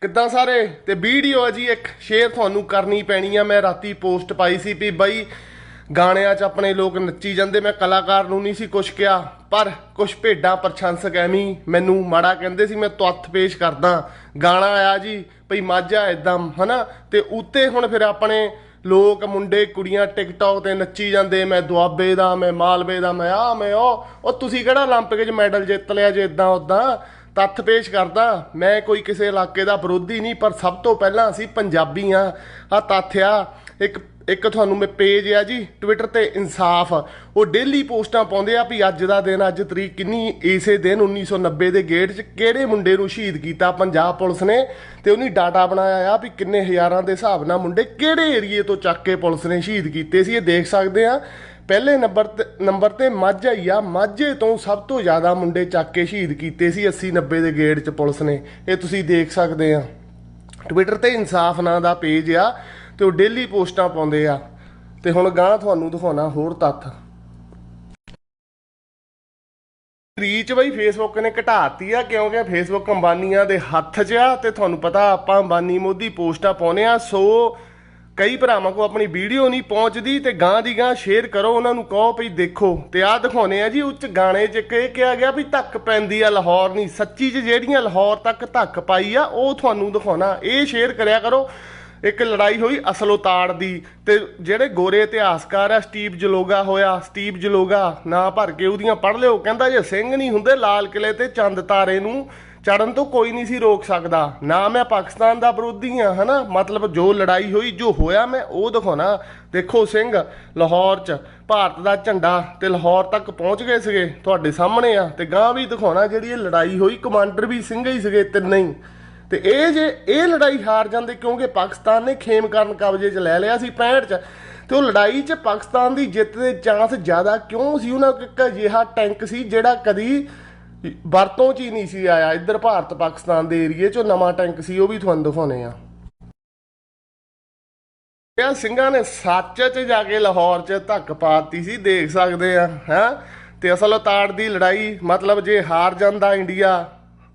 ਕਿੱਦਾਂ ਸਾਰੇ ਤੇ ਵੀਡੀਓ ਆ ਜੀ ਇੱਕ ਸ਼ੇਅਰ ਤੁਹਾਨੂੰ ਕਰਨੀ ਪੈਣੀ ਆ ਮੈਂ ਰਾਤੀ ਪੋਸਟ ਪਾਈ ਸੀ ਵੀ ਬਈ ਗਾਣਿਆਂ 'ਚ ਆਪਣੇ ਲੋਕ ਨੱਚੀ ਜਾਂਦੇ ਮੈਂ ਕਲਾਕਾਰ ਨੂੰ ਨਹੀਂ ਸੀ ਕੁਛ ਕਿਹਾ ਪਰ ਕੁਛ ਭੇਡਾਂ ਪ੍ਰਸ਼ੰਸਕ ਐਵੇਂ ਮੈਨੂੰ ਮਾੜਾ ਕਹਿੰਦੇ ਸੀ ਮੈਂ ਤੱਥ ਪੇਸ਼ ਕਰਦਾ ਗਾਣਾ ਆਇਆ ਜੀ ਭਈ ਮਾਝਾ ਇਦਾਂ ਹਨਾ ਤੇ ਉੱਤੇ ਹੁਣ ਫਿਰ ਆਪਣੇ ਲੋਕ ਮੁੰਡੇ ਕੁੜੀਆਂ ਟਿਕਟੌਕ ਤੇ ਨੱਚੀ ਜਾਂਦੇ ਮੈਂ ਦੁਆਬੇ ਦਾ ਮੈਂ ਮਾਲਵੇ ਦਾ ਮੈਂ ਆ ਮੈਂ ਉਹ ਉਹ ਤੁਸੀਂ ਕਿਹੜਾ 올림픽 'ਚ ਮੈਡਲ ਜਿੱਤ ਲਿਆ ਜੇ ਇਦਾਂ ਉਦਾਂ ਤੱਥ ਪੇਸ਼ ਕਰਦਾ, ਮੈਂ ਕੋਈ ਕਿਸੇ ਇਲਾਕੇ ਦਾ ਵਿਰੋਧੀ ਨਹੀਂ, ਪਰ ਸਭ ਤੋਂ ਪਹਿਲਾਂ ਅਸੀਂ ਪੰਜਾਬੀ ਆ ਆ ਤੱਥ ਆ, ਇੱਕ ਇੱਕ ਤੁਹਾਨੂੰ ਮੈਂ ਪੇਜ ਆ ਜੀ ਟਵਿੱਟਰ ਤੇ ਇਨਸਾਫ। ਉਹ ਡੇਲੀ ਪੋਸਟਾਂ ਪਾਉਂਦੇ ਆ ਵੀ ਅੱਜ ਦਾ ਦਿਨ, ਅੱਜ ਤਰੀਕ ਕਿੰਨੀ, ਇਸੇ ਦਿਨ 1990 ਦੇ ਗੇਟ 'ਚ ਕਿਹੜੇ ਮੁੰਡੇ ਨੂੰ ਸ਼ਹੀਦ ਕੀਤਾ ਪੰਜਾਬ ਪੁਲਿਸ ਨੇ ਤੇ ਉਹਨੇ ਡਾਟਾ ਬਣਾਇਆ ਆ ਵੀ ਕਿੰਨੇ ਹਜ਼ਾਰਾਂ ਦੇ ਹਿਸਾਬ ਨਾਲ ਮੁੰਡੇ ਕਿਹੜੇ ਏਰੀਏ ਤੋਂ ਚੱਕ ਕੇ ਪੁਲਿਸ ਨੇ ਸ਼ਹੀਦ ਕੀਤੇ ਸੀ, ਇਹ ਦੇਖ ਸਕਦੇ ਆ। ਪਹਿਲੇ ਨੰਬਰ ਤੇ ਨੰਬਰ ਤੇ ਮਾਝਾ ਹੀ ਆ। ਮਾਝੇ ਤੋਂ ਸਭ ਤੋਂ ਜ਼ਿਆਦਾ ਮੁੰਡੇ ਚੱਕ ਕੇ ਸ਼ਹੀਦ ਕੀਤੇ ਸੀ 80 90 ਦੇ ਗੇੜ 'ਚ ਪੁਲਿਸ ਨੇ। ਇਹ ਤੁਸੀਂ ਦੇਖ ਸਕਦੇ ਆ। ਟਵਿੱਟਰ ਤੇ ਇਨਸਾਫ ਨਾਂ ਦਾ ਪੇਜ ਆ ਤੇ ਉਹ ਡੇਲੀ ਪੋਸਟਾਂ ਪਾਉਂਦੇ ਆ। ਤੇ ਹੁਣ ਗਾਂ ਤੁਹਾਨੂੰ ਦਿਖਾਉਣਾ ਹੋਰ ਤੱਥ। ਰੀਚ ਬਈ ਫੇਸਬੁੱਕ ਨੇ ਘਟਾਤੀ ਆ ਕਿਉਂਕਿ ਫੇਸਬੁੱਕ ਅੰਬਾਨੀਆਂ ਦੇ ਹੱਥ 'ਚ ਆ ਤੇ ਤੁਹਾਨੂੰ ਪਤਾ ਆਪਾਂ ਅੰਬਾਨੀ ਮੋਦੀ ਪੋਸਟਾਂ ਪਾਉਨੇ ਆ। ਸੋ ਕਈ ਭਰਾਵਾਂ ਕੋ ਆਪਣੀ ਵੀਡੀਓ ਨਹੀਂ ਪਹੁੰਚਦੀ ਤੇ ਗਾਂ ਦੀ ਗਾਂ ਸ਼ੇਅਰ ਕਰੋ, ਉਹਨਾਂ ਨੂੰ ਕਹੋ ਭਈ ਦੇਖੋ। ਤੇ ਆਹ ਦਿਖਾਉਨੇ ਆ ਜੀ, ਉੱਚ ਗਾਣੇ 'ਚ ਇਹ ਕਿਹਾ ਗਿਆ ਵੀ ਧੱਕ ਪੈਂਦੀ ਆ, ਲਾਹੌਰ ਨਹੀਂ। ਸੱਚੀ 'ਚ ਜਿਹੜੀਆਂ ਲਾਹੌਰ ਤੱਕ ਧੱਕ ਪਾਈ ਆ, ਉਹ ਤੁਹਾਨੂੰ ਦਿਖਾਉਣਾ। ਇਹ ਸ਼ੇਅਰ ਕਰਿਆ ਕਰੋ, ਇੱਕ ਲੜਾਈ ਹੋਈ ਅਸਲ ਉਤਾੜ ਦੀ। ਤੇ ਜਿਹੜੇ ਗੋਰੇ ਇਤਿਹਾਸਕਾਰ ਆ, ਸਟੀਵ ਜਲੋਗਾ ਹੋਇਆ, ਸਟੀਵ ਜਲੋਗਾ, ਨਾ ਭਰ ਕੇ ਉਹਦੀਆਂ ਪੜ੍ਹ ਲਿਓ। ਕਹਿੰਦਾ ਜੇ ਸਿੰਘ ਨਹੀਂ ਹੁੰਦੇ, ਲਾਲ ਕਿਲੇ ਤੇ ਚੰਦ ਤਾਰੇ ਨੂੰ ਚੜਨ ਤੋਂ ਕੋਈ ਨਹੀਂ ਸੀ ਰੋਕ ਸਕਦਾ। ਨਾ ਮੈਂ ਪਾਕਿਸਤਾਨ ਦਾ ਵਿਰੋਧੀ ਆ, ਹਨਾ? ਮਤਲਬ ਜੋ ਲੜਾਈ ਹੋਈ, ਜੋ ਹੋਇਆ ਮੈਂ ਉਹ ਦਿਖਾਉਣਾ। ਦੇਖੋ ਸਿੰਘ, ਲਾਹੌਰ 'ਚ ਭਾਰਤ ਦਾ ਝੰਡਾ ਤੇ ਲਾਹੌਰ ਤੱਕ ਪਹੁੰਚ ਗਏ ਸੀਗੇ, ਤੁਹਾਡੇ ਸਾਹਮਣੇ ਆ। ਤੇ ਗਾਂ ਵੀ ਦਿਖਾਉਣਾ ਜਿਹੜੀ ਇਹ ਲੜਾਈ ਹੋਈ, ਕਮਾਂਡਰ ਵੀ ਸਿੰਘ ਹੀ ਸੀਗੇ ਤਿੰਨੇ ਹੀ। ਤੇ ਇਹ ਜੇ ਇਹ ਲੜਾਈ ਹਾਰ ਜਾਂਦੇ ਕਿਉਂਕਿ ਪਾਕਿਸਤਾਨ ਨੇ ਖੇਮ ਕਰਨ ਕਬਜ਼ੇ 'ਚ ਲੈ ਲਿਆ ਸੀ 65 'ਚ। ਤੇ ਉਹ ਲੜਾਈ 'ਚ ਪਾਕਿਸਤਾਨ ਦੀ ਜਿੱਤ ਦੇ ਚਾਂਸ ਜ਼ਿਆਦਾ ਕਿਉਂ ਸੀ? ਉਹਨਾਂ ਕੋਲ ਇੱਕ ਅਜਿਹਾ ਟੈਂਕ ਸੀ ਜਿਹੜਾ ਕਦੀ ਵਰਤੋਂ 'ਚ ਹੀ ਨਹੀਂ ਸੀ ਆਇਆ। ਇੱਧਰ ਭਾਰਤ, ਪਾਕਿਸਤਾਨ ਦੇ ਏਰੀਏ 'ਚੋਂ ਨਵਾਂ ਟੈਂਕ ਸੀ, ਉਹ ਵੀ ਤੁਹਾਨੂੰ ਦਿਖਾਉਣੇ ਆ। ਇਹ ਸਿੰਘਾਂ ਨੇ ਸੱਚ 'ਚ ਜਾ ਕੇ ਲਾਹੌਰ 'ਚ ਧੱਕ ਪਾਤੀ ਸੀ, ਦੇਖ ਸਕਦੇ ਆ, ਹੈ? ਤੇ ਅਸਲ ਤਾੜ ਦੀ ਲੜਾਈ, ਮਤਲਬ ਜੇ ਹਾਰ ਜਾਂਦਾ ਇੰਡੀਆ,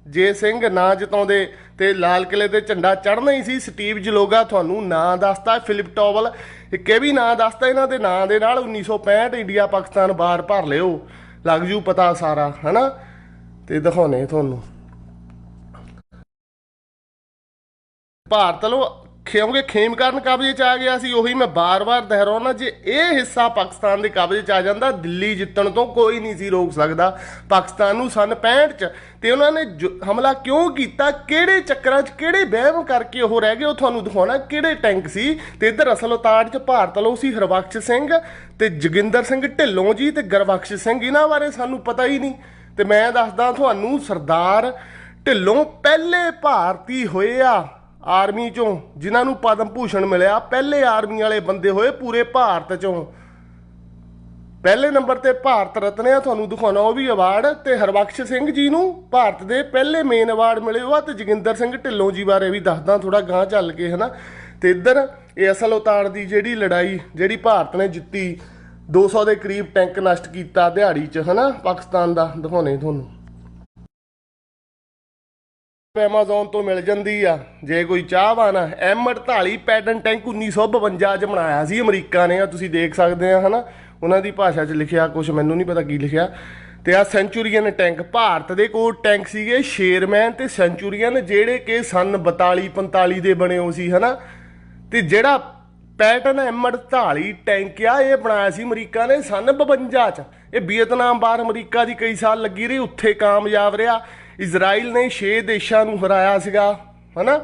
ਜੇ ਸਿੰਘ ਨਾ ਜਿਤਾਉਂਦੇ ਤੇ ਲਾਲ ਕਿਲੇ ਤੇ ਝੰਡਾ ਚੜਨਾ ਹੀ ਸੀ, ਸਟੀਵ ਜਲੋਗਾ ਤੁਹਾਨੂੰ ਨਾਂ ਦੱਸਤਾ, ਫਿਲਿਪ ਟੋਵਲ। ਇੱਕ ਇਹ ਵੀ ਨਾਂ ਦੱਸਦਾ ਇਹਨਾਂ ਦੇ ਨਾਂ ਦੇ ਨਾਲ 1965 ਇੰਡੀਆ ਪਾਕਿਸਤਾਨ ਬਾਹਰ ਭਰ ਲਿਓ, ਲੱਗ ਜੂ ਪਤਾ ਸਾਰਾ, ਹਨਾ? ਤੇ ਦਿਖਾਉਣੇ ਤੁਹਾਨੂੰ। ਭਾਰਤ ਲੋ ਕਿਉਂਕਿ ਖੇਮ ਕਰਨ ਕਬਜ਼ੇ ਚ ਆ ਗਿਆ ਸੀ, ਉਹੀ ਮੈਂ ਬਾਰ-ਬਾਰ ਦੁਹਰਾਉਣਾ ਜੇ ਇਹ ਹਿੱਸਾ ਪਾਕਿਸਤਾਨ ਦੇ ਕਬਜ਼ੇ ਚ ਆ ਜਾਂਦਾ, ਦਿੱਲੀ ਜਿੱਤਣ ਤੋਂ ਕੋਈ ਨਹੀਂ ਸੀ ਰੋਕ ਸਕਦਾ। ਪਾਕਿਸਤਾਨ ਨੂੰ ਸਨ 65 ਚ, ਤੇ ਉਹਨਾਂ ਨੇ ਜੋ- ਹਮਲਾ ਕਿਉਂ ਕੀਤਾ, ਕਿਹੜੇ ਚੱਕਰਾਂ 'ਚ, ਕਿਹੜੇ ਵਹਿਮ ਕਰਕੇ ਉਹ ਰਹਿ ਗਏ, ਉਹ ਤੁਹਾਨੂੰ ਦਿਖਾਉਣਾ ਕਿਹੜੇ ਟੈਂਕ ਸੀ। ਤੇ ਇੱਧਰ ਅਸਲ ਉਤਾੜ 'ਚ ਭਾਰਤ ਲੋ ਸੀ ਹਰਬਖਸ਼ ਸਿੰਘ ਤੇ ਜੋਗਿੰਦਰ ਸਿੰਘ ਢਿੱਲੋਂ ਜੀ ਤੇ ਗੁਰਬਖਸ਼ ਸਿੰਘ, ਇਹਨਾਂ ਬਾਰੇ ਸਾਨੂੰ ਪਤਾ ਹੀ ਨਹੀਂ। ਤੇ ਮੈਂ ਦੱਸਦਾ ਤੁਹਾਨੂੰ, ਸਰਦਾਰ ਢਿੱਲੋਂ ਪਹਿਲੇ ਭਾਰਤੀ ਹੋਏ ਆ ਆਰਮੀ ਚੋਂ, ਜਿਨ੍ਹਾਂ ਨੂੰ ਪਦਮ ਭੂਸ਼ਣ ਮਿਲਿਆ। ਪਹਿਲੇ ਆਰਮੀ ਵਾਲੇ ਬੰਦੇ ਹੋਏ ਪੂਰੇ ਭਾਰਤ ਚੋਂ। ਪਹਿਲੇ ਨੰਬਰ ਤੇ ਭਾਰਤ ਰਤਨ ਆ, ਤੁਹਾਨੂੰ ਦਿਖਾਉਣਾ ਉਹ ਵੀ ਅਵਾਰਡ ਤੇ ਹਰਬਖਸ਼ ਸਿੰਘ ਜੀ ਨੂੰ ਭਾਰਤ ਦੇ ਪਹਿਲੇ ਮੇਨ ਅਵਾਰਡ ਮਿਲੇ ਉਹ ਆ ਤੇ ਜੋਗਿੰਦਰ ਸਿੰਘ ਢਿੱਲੋਂ ਜੀ ਬਾਰੇ ਵੀ ਦੱਸਦਾ ਥੋੜਾ ਗਾਂ ਚੱਲ ਕੇ, ਹਨਾ। ਤੇ ਇੱਧਰ ਇਹ ਅਸਲ ਉਤਾਰ ਦੀ ਜਿਹੜੀ ਲੜਾਈ, ਜਿਹੜੀ ਭਾਰਤ ਨੇ ਜਿੱਤੀ 200 ਦੇ ਕਰੀਬ ਟੈਂਕ ਨਸ਼ਟ ਕੀਤਾ ਦਿਹਾੜੀ 'ਚ, ਹਨਾ? ਪਾਕਿਸਤਾਨ ਦਾ, ਦਿਖਾਉਣੇ ਤੁਹਾਨੂੰ। ਐਮਾਜ਼ੋਨ ਤੋਂ ਮਿਲ ਜਾਂਦੀ ਆ, ਜੇ ਕੋਈ ਚਾਹਵਾਨ ਆ M48 ਪੈਡਨ ਟੈਂਕ 1952 ਚ ਬਣਾਇਆ ਸੀ, ਅਮਰੀਕਾ ਨੇ ਆ ਤੁਸੀਂ ਦੇਖ ਸਕਦੇ ਆ, ਹਨਾ? ਉਹਨਾਂ ਦੀ ਭਾਸ਼ਾ 'ਚ ਲਿਖਿਆ ਕੁਝ ਮੈਨੂੰ ਨਹੀਂ ਪਤਾ ਕੀ ਲਿਖਿਆ। ਤੇ ਆ ਸੈਂਚੂਰੀਅਨ ਟੈਂਕ ਭਾਰਤ ਦੇ ਕੋਲ ਟੈਂਕ ਸੀਗੇ ਸ਼ੇਰਮੈਨ ਤੇ ਸੈਂਚੂਰੀਅਨ ਜਿਹੜੇ ਕਿ ਸਨ 42 45 ਦੇ ਬਣੇ ਹੋ ਸੀ, ਹਨਾ? ਤੇ ਜਿਹੜਾ ਪੈਟਰਨ M48 ਟੈਂਕ ਆ ਇਹ ਬਣਾਇਆ ਸੀ ਅਮਰੀਕਾ ਨੇ ਸਨ 52 ਚ। ਇਹ ਵੀਅਤਨਾਮ ਬਾਹਰ ਅਮਰੀਕਾ ਦੀ ਕਈ ਸਾਲ ਲੱਗੀ ਰਹੀ, ਉੱਥੇ ਕਾਮਯਾਬ ਰਿਹਾ। ਇਜ਼ਰਾਈਲ ਨੇ 6 ਦੇਸ਼ਾਂ ਨੂੰ ਹਰਾਇਆ ਸੀਗਾ, ਹਨਾ?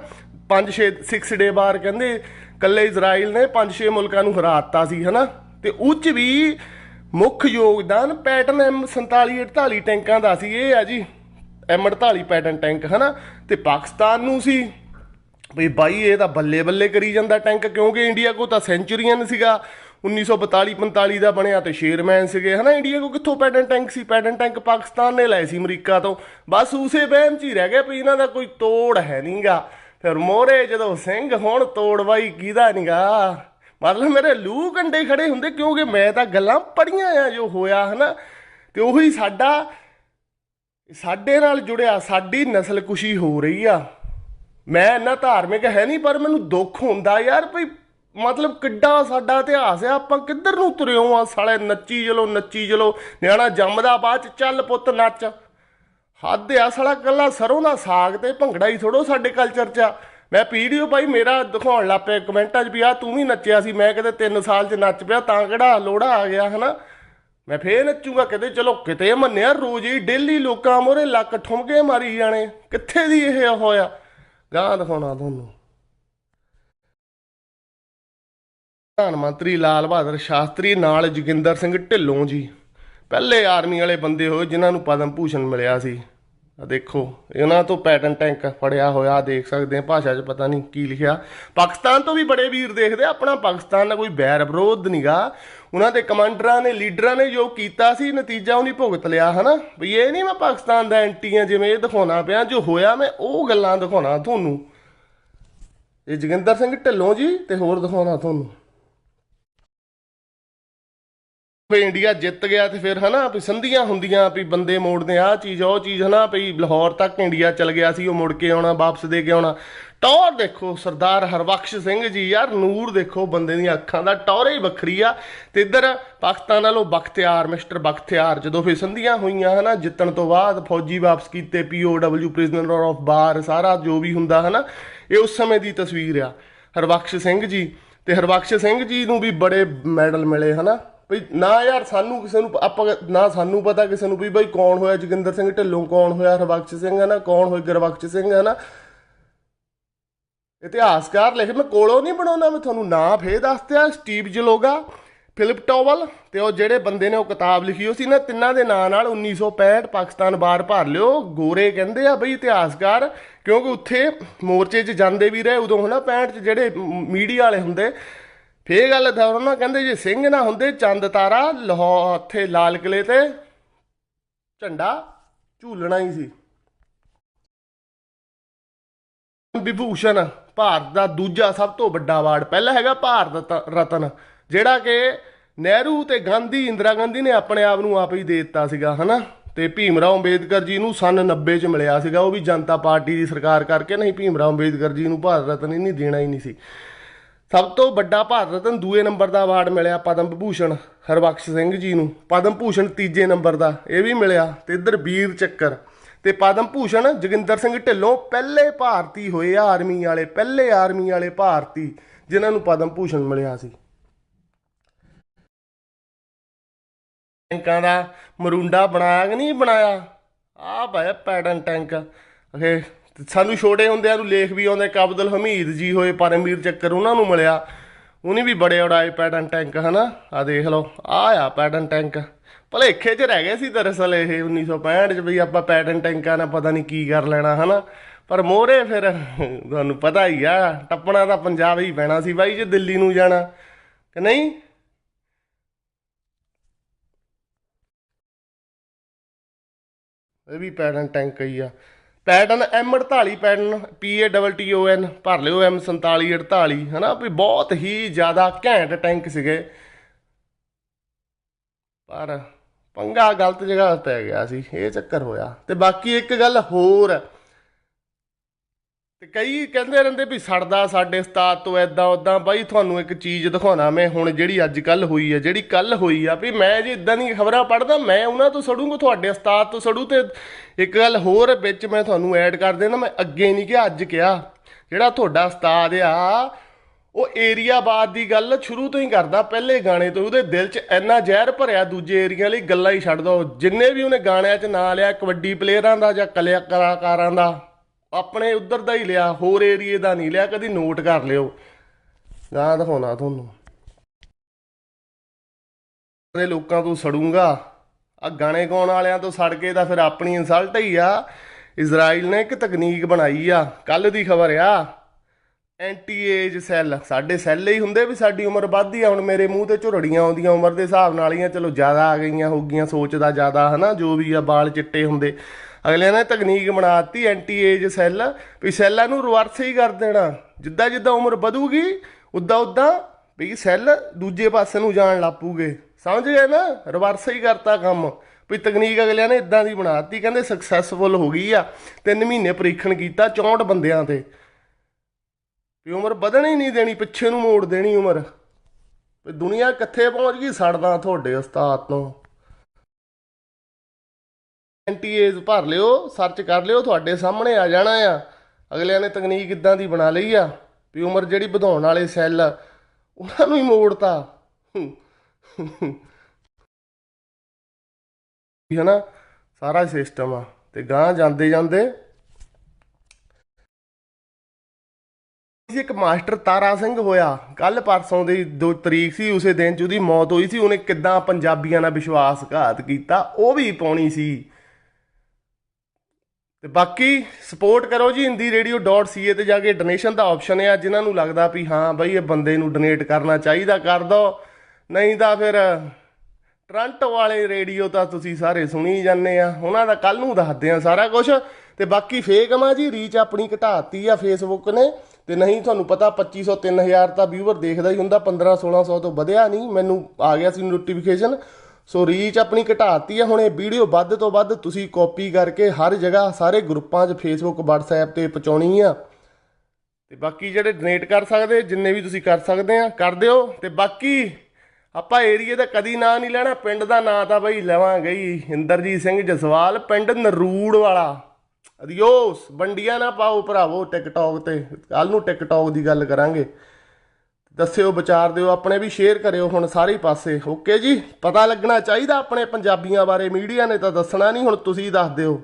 5 6 6 ਡੇ ਬਾਰ ਕਹਿੰਦੇ ਕੱਲੇ ਇਜ਼ਰਾਈਲ ਨੇ 5-6 ਮੁਲਕਾਂ ਨੂੰ ਹਰਾ ਦਿੱਤਾ ਸੀ, ਹਨਾ? ਤੇ ਉੱਚ ਵੀ ਮੁੱਖ ਯੋਗਦਾਨ ਪੈਟਰਨ M47 48 ਟੈਂਕਾਂ ਦਾ ਸੀ, ਇਹ ਆ ਜੀ M48 ਪੈਟਰਨ ਟੈਂਕ, ਹਨਾ? ਤੇ ਪਾਕਿਸਤਾਨ ਨੂੰ ਸੀ। ਵੀ ਬਾਈ, ਇਹ ਤਾਂ ਬੱਲੇ ਬੱਲੇ ਕਰੀ ਜਾਂਦਾ ਟੈਂਕ, ਕਿਉਂਕਿ ਇੰਡੀਆ ਕੋ ਤਾਂ ਸੈਂਚੁਰੀਅਨ ਸੀਗਾ। 1942 45 ਦਾ ਬਣਿਆ ਤੇ ਸ਼ੇਰਮੈਨ ਸੀਗੇ। ਹਨਾ, ਇੰਡੀਆ ਕੋ ਕਿੱਥੋਂ ਪੈਡਨ ਟੈਂਕ ਸੀ? ਪੈਡਨ ਟੈਂਕ ਪਾਕਿਸਤਾਨ ਨੇ ਲਏ ਸੀ, ਅਮਰੀਕਾ ਤੋਂ। ਬਸ ਉਸੇ ਵਹਿਮ 'ਚ ਹੀ ਰਹਿ ਗਿਆ ਵੀ ਇਹਨਾਂ ਦਾ ਕੋਈ ਤੋੜ ਹੈ ਨਹੀਂਗਾ ਫਿਰ ਮੋਰੇ ਜਦੋਂ ਸਿੰਘ ਹੁਣ ਤੋੜ ਬਾਈ, ਕਿਹਦਾ ਨਹੀਂਗਾ ਮਤਲਬ ਮੇਰੇ ਲੂ ਕੰਡੇ ਖੜੇ ਹੁੰਦੇ, ਕਿਉਂਕਿ ਮੈਂ ਤਾਂ ਗੱਲਾਂ ਪੜੀਆਂ ਆ ਜੋ ਹੋਇਆ, ਹਨਾ? ਤੇ ਉਹੀ ਸਾਡਾ, ਸਾਡੇ ਨਾਲ ਜੁੜਿਆ, ਸਾਡੀ ਨਸਲ ਕੁਸ਼ੀ ਹੋ ਰਹੀ ਆ। ਮੈਂ ਇੰਨਾ ਧਾਰਮਿਕ ਹੈ ਨਹੀਂ, ਪਰ ਮੈਨੂੰ ਦੁੱਖ ਹੁੰਦਾ ਯਾਰ ਭਈ ਮਤਲਬ ਕਿੱਡਾ ਸਾਡਾ ਇਤਿਹਾਸ ਆ ਆਪਾਂ ਕਿੱਧਰ ਨੂੰ ਤੁਰਿਓ ਆ ਸਾਲੇ ਨੱਚੀ ਚਲੋ ਨੱਚੀ ਚਲੋ, ਨਿਆਣਾ ਜੰਮਦਾ ਬਾਅਦ ਚ, ਚੱਲ ਪੁੱਤ ਨੱਚ। ਹੱਦ ਆ, ਸਾਲਾ ਕੱਲਾ ਸਰੋਂ ਦਾ ਸਾਗ ਤੇ ਭੰਗੜਾ ਹੀ ਥੋੜੋ ਸਾਡੇ ਕਲਚਰ 'ਚ ਆ। ਮੈਂ ਵੀਡੀਓ ਭਾਈ ਮੇਰਾ ਦਿਖਾਉਣ ਲੱਗ ਪਿਆ ਕਮੈਂਟਾਂ 'ਚ ਵੀ ਆ ਤੂੰ ਵੀ ਨੱਚਿਆ ਸੀ, ਮੈਂ ਕਿਤੇ 3 ਸਾਲ 'ਚ ਨੱਚ ਪਿਆ, ਤਾਂ ਕਿਹੜਾ ਲੋੜਾ ਆ ਗਿਆ, ਹਨਾ? ਮੈਂ ਫੇਰ ਨੱਚੂਗਾ ਕਿਤੇ, ਚਲੋ ਕਿਤੇ ਮੰਨਿਆ, ਰੋਜ਼ ਹੀ ਡੇਲੀ ਲੋਕਾਂ ਮੋਰੇ ਲੱਕ ਠੁਮਕੇ ਮਾਰੀ ਜਾਣੇ, ਕਿੱਥੇ ਦੀ ਇਹ ਹੋਇਆ ਗਾਂ ਦਿਖਾਉਣਾ ਤੁਹਾਨੂੰ। ਪ੍ਰਧਾਨ ਮੰਤਰੀ ਲਾਲ ਬਹਾਦਰ ਸ਼ਾਸਤਰੀ, ਨਾਲ ਜੋਗਿੰਦਰ ਸਿੰਘ ਢਿੱਲੋਂ ਜੀ। ਪਹਿਲੇ ਆਰਮੀ ਵਾਲੇ ਬੰਦੇ ਹੋਏ ਜਿਨ੍ਹਾਂ ਨੂੰ ਪਦਮ ਭੂਸ਼ਣ ਮਿਲਿਆ ਸੀ। ਆ ਦੇਖੋ, ਇਹਨਾਂ ਤੋਂ ਪੈਟਰਨ ਟੈਂਕ ਫੜਿਆ ਹੋਇਆ, ਦੇਖ ਸਕਦੇ ਆ ਭਾਸ਼ਾ 'ਚ ਪਤਾ ਨਹੀਂ ਕੀ ਲਿਖਿਆ। ਪਾਕਿਸਤਾਨ ਤੋਂ ਵੀ ਬੜੇ ਵੀਰ ਦੇਖਦੇ ਆਪਣਾ ਪਾਕਿਸਤਾਨ ਨਾਲ ਕੋਈ ਬੈਰ ਵਿਰੋਧ ਨਹੀਂਗਾ ਉਹਨਾਂ ਦੇ ਕਮਾਂਡਰਾਂ ਨੇ, ਲੀਡਰਾਂ ਨੇ ਜੋ ਕੀਤਾ ਸੀ, ਨਤੀਜਾ ਉਹਨੇ ਭੁਗਤ ਲਿਆ, ਹਨਾ? ਵੀ ਇਹ ਨਹੀਂ ਮੈਂ ਪਾਕਿਸਤਾਨ ਦਾ ਐਂਟੀ ਆ, ਜਿਵੇਂ ਇਹ ਦਿਖਾਉਣਾ ਪਿਆ, ਜੋ ਹੋਇਆ ਮੈਂ ਉਹ ਗੱਲਾਂ ਦਿਖਾਉਣਾ ਤੁਹਾਨੂੰ। ਇਹ ਜੋਗਿੰਦਰ ਸਿੰਘ ਢਿੱਲੋਂ ਜੀ, ਤੇ ਹੋਰ ਦਿਖਾਉਣਾ ਤੁਹਾਨੂੰ। ਫੇ ਇੰਡੀਆ ਜਿੱਤ ਗਿਆ ਤੇ ਫਿਰ ਹਨਾ ਵੀ ਸੰਧੀਆਂ ਹੁੰਦੀਆਂ ਵੀ ਬੰਦੇ ਮੋੜਦੇ ਆ ਚੀਜ਼, ਉਹ ਚੀਜ਼ ਹਨਾ ਵੀ ਲਾਹੌਰ ਤੱਕ ਇੰਡੀਆ ਚਲ ਗਿਆ ਸੀ, ਉਹ ਮੁੜ ਕੇ ਆਉਣਾ, ਵਾਪਸ ਦੇ ਕੇ ਆਉਣਾ। ਟੌਰ ਦੇਖੋ ਸਰਦਾਰ ਹਰਬਖਸ਼ ਸਿੰਘ ਜੀ ਯਾਰ, ਨੂਰ ਦੇਖੋ ਬੰਦੇ ਦੀਆਂ ਅੱਖਾਂ ਦਾ ਟੌਰ ਹੀ ਵੱਖਰੀ ਆ। ਤੇ ਇੱਧਰ ਪਾਕਿਸਤਾਨ ਨਾਲੋਂ ਬਖਤਿਆਰ, ਮਿਸਟਰ ਬਖਤਿਆਰ, ਜਦੋਂ ਫੇ ਸੰਧੀਆਂ ਹੋਈਆਂ ਹਨਾ, ਜਿੱਤਣ ਤੋਂ ਬਾਅਦ ਫੌਜੀ ਵਾਪਸ ਕੀਤੇ ਪੀਓਡਬਲਯੂ ਪ੍ਰਿਜ਼ਨਰ ਆਫ ਬਾਰ ਸਾਰਾ ਜੋ ਵੀ ਹੁੰਦਾ ਹਨਾ, ਇਹ ਉਸ ਸਮੇਂ ਦੀ ਤਸਵੀਰ ਆ। ਹਰਬਖਸ਼ ਸਿੰਘ ਜੀ, ਤੇ ਹਰਬਖਸ਼ ਸਿੰਘ ਜੀ ਨੂੰ ਵੀ ਬੜੇ ਮੈਡਲ ਮਿਲੇ ਹਨਾ। ਵੀ ਨਾ ਯਾਰ ਸਾਨੂੰ ਕਿਸੇ ਨੂੰ ਆਪਾਂ ਨਾ ਸਾਨੂੰ ਪਤਾ ਕਿਸੇ ਨੂੰ ਵੀ ਬਈ ਕੌਣ ਹੋਇਆ ਜੋਗਿੰਦਰ ਸਿੰਘ ਢਿੱਲੋਂ, ਕੌਣ ਹੋਇਆ ਹਰਬਖਸ਼ ਸਿੰਘ ਹੈ ਨਾ ਕੌਣ ਹੋਇਆ ਗੁਰਬਖਸ਼ ਸਿੰਘ ਹੈ ਨਾ ਇਤਿਹਾਸਕਾਰ ਲਿਖ, ਮੈਂ ਕੋਲੋਂ ਨਹੀਂ ਬਣਾਉਣਾ, ਮੈਂ ਤੁਹਾਨੂੰ ਨਾਂ ਫੇਰ ਦੱਸਦਿਆ ਸਟੀਵ ਜਲੋਗਾ, ਫਿਲਿਪ ਟੋਵਲ, ਤੇ ਉਹ ਜਿਹੜੇ ਬੰਦੇ ਨੇ ਉਹ ਕਿਤਾਬ ਲਿਖੀ ਉਹ ਸੀ ਨਾ, ਤਿੰਨਾਂ ਦੇ ਨਾਂ ਨਾਲ 1965 ਪਾਕਿਸਤਾਨ ਬਾਰ ਭਰ ਲਿਓ, ਗੋਰੇ ਕਹਿੰਦੇ ਆ ਬਈ ਇਤਿਹਾਸਕਾਰ, ਕਿਉਂਕਿ ਉੱਥੇ ਮੋਰਚੇ 'ਚ ਜਾਂਦੇ ਵੀ ਰਹੇ, ਉਦੋਂ ਹਨਾ 65 'ਚ ਜਿਹੜੇ ਮੀਡੀਆ ਵਾਲੇ ਹੁੰਦੇ ਫੇਰ ਗੱਲ ਦੌਰ ਕਹਿੰਦੇ ਜੇ ਸਿੰਘ ਨਾ ਹੁੰਦੇ ਚੰਦ ਤਾਰਾ, ਲਾਹੌਰ ਉੱਥੇ ਲਾਲ ਕਿਲੇ ਤੇ ਝੰਡਾ ਝੂਲਣਾ ਹੀ ਸੀ। ਵਿਭੂਸ਼ਣ ਭਾਰਤ ਦਾ ਦੂਜਾ ਸਭ ਤੋਂ ਵੱਡਾ ਅਵਾਰਡ ਪਹਿਲਾ ਹੈਗਾ ਭਾਰਤ ਰਤਨ, ਜਿਹੜਾ ਕਿ ਨਹਿਰੂ ਤੇ ਗਾਂਧੀ, ਇੰਦਰਾ ਗਾਂਧੀ ਨੇ ਆਪਣੇ ਆਪ ਨੂੰ ਆਪ ਹੀ ਦੇ ਦਿੱਤਾ ਸੀਗਾ, ਹਨਾ? ਤੇ ਭੀਮ ਰਾਓ ਅੰਬੇਦਕਰ ਜੀ ਨੂੰ ਸਨ 90 ਚ ਮਿਲਿਆ ਸੀਗਾ, ਉਹ ਵੀ ਜਨਤਾ ਪਾਰਟੀ ਦੀ ਸਰਕਾਰ ਕਰਕੇ ਨਹੀਂ ਭੀਮ ਰਾਓ ਅੰਬੇਦਕਰ ਜੀ ਨੂੰ ਭਾਰਤ ਰਤਨ ਹੀ ਨਹੀਂ ਦੇਣਾ ਹੀ ਨਹੀਂ ਸੀ। ਸਭ ਤੋਂ ਵੱਡਾ ਭਾਰਤ ਰਤਨ ਦੂਏ ਨੰਬਰ ਦਾ ਅਵਾਰਡ ਮਿਲਿਆ ਪਦਮ ਵਿਭੂਸ਼ਣ ਹਰਬਖਸ਼ ਸਿੰਘ ਜੀ ਨੂੰ। ਪਦਮ ਭੂਸ਼ਣ ਤੀਜੇ ਨੰਬਰ ਦਾ, ਇਹ ਵੀ ਮਿਲਿਆ ਤੇ ਇੱਧਰ ਵੀਰ ਚੱਕਰ। ਤੇ ਪਦਮ ਭੂਸ਼ਣ ਜੋਗਿੰਦਰ ਸਿੰਘ ਢਿੱਲੋਂ ਪਹਿਲੇ ਭਾਰਤੀ ਹੋਏ ਆ ਆਰਮੀ ਵਾਲੇ, ਪਹਿਲੇ ਆਰਮੀ ਵਾਲੇ ਭਾਰਤੀ, ਜਿਨ੍ਹਾਂ ਨੂੰ ਪਦਮ ਭੂਸ਼ਣ ਮਿਲਿਆ ਸੀ। ਟੈਂਕਾਂ ਦਾ ਮਰੁੰਡਾ ਬਣਾਇਆ ਕਿ ਨਹੀਂ ਬਣਾਇਆ? ਆ ਭਾਈ ਪੈਡਨ ਟੈਂਕ। ਅਖੇ ਸਾਨੂੰ ਛੋਟੇ ਹੁੰਦਿਆਂ ਨੂੰ ਲੇਖ ਵੀ ਆਉਂਦੇ ਕਿ ਅਬਦੁਲ ਹਮੀਦ ਜੀ ਹੋਏ ਪਰਮਵੀਰ ਚੱਕਰ ਉਹਨਾਂ ਨੂੰ ਮਿਲਿਆ। ਉਹਨੇ ਵੀ ਬੜੇ ਉਡਾਏ ਪੈਟਰਨ ਟੈਂਕ, ਹਨਾ? ਆ ਦੇਖ ਲਓ ਆ ਆ ਪੈਟਰਨ ਟੈਂਕ। ਭਲੇਖੇ 'ਚ ਰਹਿ ਗਏ ਸੀ ਦਰਅਸਲ ਇਹ 1965 'ਚ ਵੀ ਆਪਾਂ ਪੈਟਰਨ ਟੈਂਕਾਂ ਨਾਲ ਪਤਾ ਨਹੀਂ ਕੀ ਕਰ ਲੈਣਾ, ਹਨਾ? ਪਰ ਮੋਰੇ ਫਿਰ, ਤੁਹਾਨੂੰ ਪਤਾ ਹੀ ਆ, ਟੱਪਣਾ ਤਾਂ ਪੰਜਾਬ ਹੀ ਪੈਣਾ ਸੀ ਬਾਈ, ਜੇ ਦਿੱਲੀ ਨੂੰ ਜਾਣਾ, ਕਿ ਨਹੀਂ? ਇਹ ਵੀ ਪੈਟਰਨ ਟੈਂਕ ਹੀ ਆ। ਪੈਟਰਨ M48 ਪੈਟਰਨ PATTON ਭਰ ਲਿਓ M4748 ਹਨਾ? ਵੀ ਬਹੁਤ ਹੀ ਜ਼ਿਆਦਾ ਘੈਂਟ ਟੈਂਕ ਸੀਗੇ। ਪਰ ਪੰਗਾ ਗਲਤ ਜਗ੍ਹਾ ਪੈ ਗਿਆ ਸੀ, ਇਹ ਚੱਕਰ ਹੋਇਆ। ਤੇ ਬਾਕੀ ਇੱਕ ਗੱਲ ਹੋਰ ਤੇ ਕਈ ਕਹਿੰਦੇ ਰਹਿੰਦੇ ਵੀ ਸੜਦਾ ਸਾਡੇ ਉਸਤਾਦ ਤੋਂ ਐਦਾਂ ਉਦਾਂ ਬਾਈ ਤੁਹਾਨੂੰ ਇੱਕ ਚੀਜ਼ ਦਿਖਾਉਣਾ ਮੈਂ ਹੁਣ ਜਿਹੜੀ ਅੱਜ ਕੱਲ ਹੋਈ ਹੈ ਜਿਹੜੀ ਕੱਲ ਹੋਈ ਆ ਵੀ ਮੈਂ ਜੇ ਇਦਾਂ ਦੀਆਂ ਖਬਰਾਂ ਪੜ੍ਹਦਾ, ਮੈਂ ਉਹਨਾਂ ਤੋਂ ਸੜੂੰਗਾ, ਤੁਹਾਡੇ ਉਸਤਾਦ ਤੋਂ ਸੜੂ ਤੇ ਇੱਕ ਗੱਲ ਹੋਰ ਵਿੱਚ ਮੈਂ ਤੁਹਾਨੂੰ ਐਡ ਕਰ ਦੇਣਾ ਮੈਂ ਅੱਗੇ ਨਹੀਂ ਕਿਹਾ, ਅੱਜ ਕਿਹਾ, ਜਿਹੜਾ ਤੁਹਾਡਾ ਉਸਤਾਦ ਆ, ਉਹ ਏਰੀਆ ਬਾਦ ਦੀ ਗੱਲ ਸ਼ੁਰੂ ਤੋਂ ਹੀ ਕਰਦਾ, ਪਹਿਲੇ ਗਾਣੇ ਤੋਂ ਉਹਦੇ ਦਿਲ 'ਚ ਇੰਨਾ ਜ਼ਹਿਰ ਭਰਿਆ ਦੂਜੇ ਏਰੀਆ ਲਈ, ਗੱਲਾਂ ਹੀ ਛੱਡ ਦੋ, ਜਿੰਨੇ ਵੀ ਉਹਨੇ ਗਾਣਿਆਂ 'ਚ ਨਾਂ ਲਿਆ, ਕਬੱਡੀ ਪਲੇਅਰਾਂ ਦਾ ਜਾਂ ਕਲਿਆ ਕਲਾਕਾਰਾਂ ਦਾ। ਆਪਣੇ ਉਧਰ ਦਾ ਹੀ ਲਿਆ, ਹੋਰ ਏਰੀਏ ਦਾ ਨਹੀਂ ਲਿਆ, ਕਦੀ ਨੋਟ ਕਰ ਲਿਓ। ਗਾਂ ਦਿਖਾਉਣਾ ਤੁਹਾਨੂੰ। ਦੇ ਲੋਕਾਂ ਤੋਂ ਸੜੂੰਗਾ। ਆ ਗਾਣੇ ਗਾਉਣ ਵਾਲਿਆਂ ਤੋਂ ਸੜ ਕੇ ਤਾਂ ਫਿਰ ਆਪਣੀ ਇਨਸਲਟ ਹੀ ਆ। ਇਜ਼ਰਾਈਲ ਨੇ ਇੱਕ ਤਕਨੀਕ ਬਣਾਈ ਆ। ਕੱਲ ਦੀ ਖਬਰ ਆ। ਐਂਟੀ ਏਜ ਸੈੱਲ ਸਾਡੇ ਸੈੱਲ ਹੀ ਹੁੰਦੇ ਵੀ ਸਾਡੀ ਉਮਰ ਵੱਧਦੀ ਆ, ਹੁਣ ਮੇਰੇ ਮੂੰਹ ਤੇ ਝੁਰੜੀਆਂ ਆਉਂਦੀਆਂ ਉਮਰ ਦੇ ਹਿਸਾਬ ਨਾਲ ਹੀ ਆ। ਚਲੋ ਜ਼ਿਆਦਾ ਆ ਗਈਆਂ, ਹੋ ਗਈਆਂ, ਸੋਚਦਾ ਜ਼ਿਆਦਾ, ਹਨਾ, ਜੋ ਵੀ ਆ, ਵਾਲ ਚਿੱਟੇ ਹੁੰਦੇ। ਅਗਲਿਆਂ ਨੇ ਤਕਨੀਕ ਬਣਾਤੀ ਐਂਟੀ ਏਜ ਸੈੱਲ ਵੀ ਸੈੱਲਾਂ ਨੂੰ ਰਿਵਰਸ ਹੀ ਕਰ ਦੇਣਾ। ਜਿੱਦਾਂ ਜਿੱਦਾਂ ਉਮਰ ਵਧੂਗੀ, ਉਦਾਂ ਉਦਾਂ ਵੀ ਸੈੱਲ ਦੂਜੇ ਪਾਸੇ ਨੂੰ ਜਾਣ ਲੱਪੂਗੇ ਸਮਝ ਗਏ ਨਾ? ਰਿਵਰਸ ਹੀ ਕਰਤਾ ਕੰਮ। ਵੀ ਤਕਨੀਕ ਅਗਲਿਆਂ ਨੇ ਇਦਾਂ ਦੀ ਬਣਾਤੀ, ਕਹਿੰਦੇ ਸਕਸੈਸਫੁਲ ਹੋ ਗਈ ਆ। ਤਿੰਨ ਮਹੀਨੇ ਪ੍ਰੀਖਣ ਕੀਤਾ 64 ਬੰਦਿਆਂ ਤੇ। ਵੀ ਉਮਰ ਵਧਣੀ ਨਹੀਂ ਦੇਣੀ, ਪਿੱਛੇ ਨੂੰ ਮੋੜ ਦੇਣੀ ਉਮਰ। ਵੀ ਦੁਨੀਆ ਕਿੱਥੇ ਪਹੁੰਚ ਗਈ? ਸੜਦਾ ਤੁਹਾਡੇ ਉਸਤਾਦ ਤੋਂ। ਐਂਟੀਏਜ ਭਰ ਲਿਓ ਸਰਚ ਕਰ ਲਿਓ, ਤੁਹਾਡੇ ਸਾਹਮਣੇ ਆ ਜਾਣਾ ਆ। ਅਗਲਿਆਂ ਨੇ ਤਕਨੀਕ ਇਦਾਂ ਦੀ ਬਣਾ ਲਈ ਆ ਵੀ ਉਮਰ ਜਿਹੜੀ ਵਧਾਉਣ ਵਾਲੇ ਸੈੱਲ ਉਹਨਾਂ ਨੂੰ ਹੀ ਮੋੜਤਾ। ਵੀ ਹਨਾ, ਸਾਰਾ ਸਿਸਟਮ ਆ, ਤੇ ਗਾਂ ਜਾਂਦੇ ਜਾਂਦੇ ਸੀ ਇੱਕ ਮਾਸਟਰ ਤਾਰਾ ਸਿੰਘ ਹੋਇਆ ਕੱਲ ਪਰਸੋਂ ਦੀ ਦੋ ਤਰੀਕ ਸੀ, ਉਸੇ ਦਿਨ ਚ ਉਹਦੀ ਮੌਤ ਹੋਈ ਸੀ, ਉਹਨੇ ਕਿੱਦਾਂ ਪੰਜਾਬੀਆਂ ਨਾਲ ਵਿਸ਼ਵਾਸਘਾਤ ਕੀਤਾ, ਉਹ ਵੀ ਪਾਉਣੀ ਸੀ। ਤੇ ਬਾਕੀ ਸਪੋਰਟ ਕਰੋ ਜੀ ਹਿੰਦੀ ਤੇ ਜਾ ਕੇ ਡੋਨੇਸ਼ਨ ਦਾ ਆਪਸ਼ਨ ਹੈ ਜਿਨ੍ਹਾਂ ਨੂੰ ਲੱਗਦਾ ਵੀ ਹਾਂ ਬਈ ਇਹ ਬੰਦੇ ਨੂੰ ਡੋਨੇਟ ਕਰਨਾ ਚਾਹੀਦਾ, ਕਰ ਦੋ। ਨਹੀਂ ਤਾਂ ਫਿਰ ਟ੍ਰਾਂਟੋ ਵਾਲੇ ਰੇਡੀਓ ਤਾਂ ਤੁਸੀਂ ਸਾਰੇ ਸੁਣੀ ਜਾਂਦੇ ਆ। ਉਹਨਾਂ ਦਾ ਕੱਲ ਨੂੰ ਦੱਸਦੇ ਆ ਸਾਰਾ ਕੁਝ ਤੇ ਬਾਕੀ ਫੇਕ ਮਾ ਜੀ ਰੀਚ ਆਪਣੀ ਘਟਾਤੀ ਆ ਫੇਸਬੁੱਕ ਨੇ। ਤੇ ਨਹੀਂ ਤੁਹਾਨੂੰ ਪਤਾ 2500 3000 ਤਾਂ ਵਿਊਵਰ ਦੇਖਦਾ ਹੀ ਹੁੰਦਾ 15 1600 ਤੋਂ ਵਧਿਆ ਨਹੀਂ। ਮੈਨੂੰ ਆ ਗਿਆ ਸੀ ਨੋਟੀਫਿਕੇਸ਼ਨ ਸੋ ਰੀਚ ਆਪਣੀ ਘਟਾਤੀ ਆ, ਹੁਣ ਇਹ ਵੀਡੀਓ ਵੱਧ ਤੋਂ ਵੱਧ ਤੁਸੀਂ ਕਾਪੀ ਕਰਕੇ ਹਰ ਜਗ੍ਹਾ ਸਾਰੇ ਗਰੁੱਪਾਂ 'ਚ ਫੇਸਬੁੱਕ WhatsApp ਤੇ ਪਹੁੰਚਾਉਣੀ ਆ। ਤੇ ਬਾਕੀ ਜਿਹੜੇ ਡੋਨੇਟ ਕਰ ਸਕਦੇ, ਜਿੰਨੇ ਵੀ ਤੁਸੀਂ ਕਰ ਸਕਦੇ ਆ, ਕਰ ਦਿਓ। ਤੇ ਬਾਕੀ ਆਪਾਂ ਏਰੀਏ ਦਾ ਕਦੀ ਨਾਂ ਨਹੀਂ ਲੈਣਾ, ਪਿੰਡ ਦਾ ਨਾਂ ਤਾਂ ਬਈ ਲਵਾਂਗੇ ਹੀ। ਇੰਦਰਜੀਤ ਸਿੰਘ ਜਸਵਾਲ, ਪਿੰਡ ਨਰੂੜ ਵਾਲਾ। ਅਦੀਓਸ ਵੰਡੀਆਂ ਨਾ ਪਾਓ ਭਰਾਵੋ ਟਿਕਟੌਕ ਤੇ। ਕੱਲ ਨੂੰ ਟਿਕਟੌਕ ਦੀ ਗੱਲ ਕਰਾਂਗੇ। ਦੱਸਿਓ, ਵਿਚਾਰ ਦਿਓ, ਆਪਣੇ ਵੀ ਸ਼ੇਅਰ ਕਰਿਓ ਹੁਣ ਸਾਰੇ ਪਾਸੇ। ਓਕੇ ਜੀ? ਪਤਾ ਲੱਗਣਾ ਚਾਹੀਦਾ ਆਪਣੇ ਪੰਜਾਬੀਆਂ ਬਾਰੇ, ਮੀਡੀਆ ਨੇ ਤਾਂ ਦੱਸਣਾ ਨਹੀਂ, ਹੁਣ ਤੁਸੀਂ ਦੱਸ ਦਿਓ।